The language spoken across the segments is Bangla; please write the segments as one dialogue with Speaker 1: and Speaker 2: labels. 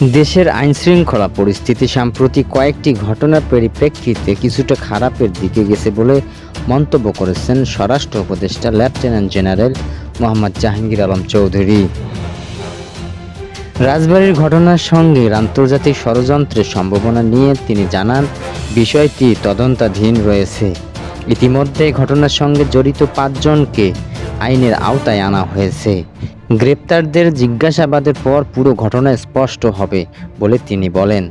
Speaker 1: দেশের আইনশৃঙ্খলা পরিস্থিতি সাম্প্রতিক কয়েকটি ঘটনার পরিপ্রেক্ষিতে কিছুটা খারাপের দিকে গেছে বলে মন্তব্য করেছেন স্বরাষ্ট্র উপদেষ্টা লেফটেন্যান্ট জেনারেল মোহাম্মদ জাহাঙ্গীর আলম চৌধুরী। রাজবাড়ির ঘটনার সঙ্গে আন্তর্জাতিক ষড়যন্ত্রের সম্ভাবনা নিয়ে তিনি জানান, বিষয়টি তদন্তাধীন রয়েছে। ইতিমধ্যে ঘটনার সঙ্গে জড়িত পাঁচজনকে আইনের আওতায় আনা হয়েছে। গ্রেপ্তারদের জিজ্ঞাসাবাদের পর পুরো ঘটনা স্পষ্ট হবে বলে তিনি বলেন।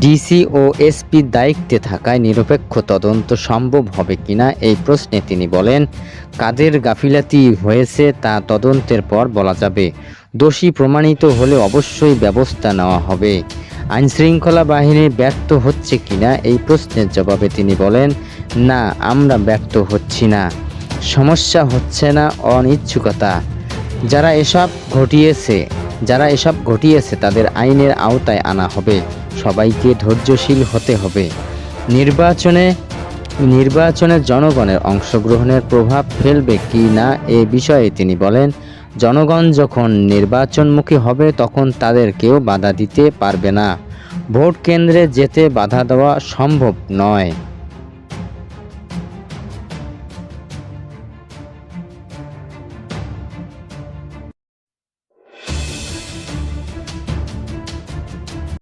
Speaker 1: ডিসি ও এসপি দায়িত্বে থাকায় নিরপেক্ষ তদন্ত সম্ভব হবে কিনা এই প্রশ্নে তিনি বলেন, কাদের গাফিলাতি হয়েছে তা তদন্তের পর বলা যাবে। দোষী প্রমাণিত হলে অবশ্যই ব্যবস্থা নেওয়া হবে। আইনশৃঙ্খলা বাহিনী ব্যর্থ হচ্ছে কিনা এই প্রশ্নের জবাবে তিনি বলেন, না, আমরা ব্যর্থ হচ্ছি না। সমস্যা হচ্ছে না অনিচ্ছুকতা। যারা এসব ঘটিয়েছে, যারা এসব ঘটিয়েছে তাদের আইনের আওতায় আনা হবে। সবাইকে ধৈর্যশীল হতে হবে। নির্বাচনে নির্বাচনে জনগণের অংশগ্রহণের প্রভাব ফেলবে কি না এ বিষয়ে তিনি বলেন, জনগণ যখন নির্বাচনমুখী হবে তখন তাদের কেউ বাধা দিতে পারবে না। ভোট কেন্দ্রে যেতে বাধা দেওয়া সম্ভব নয়।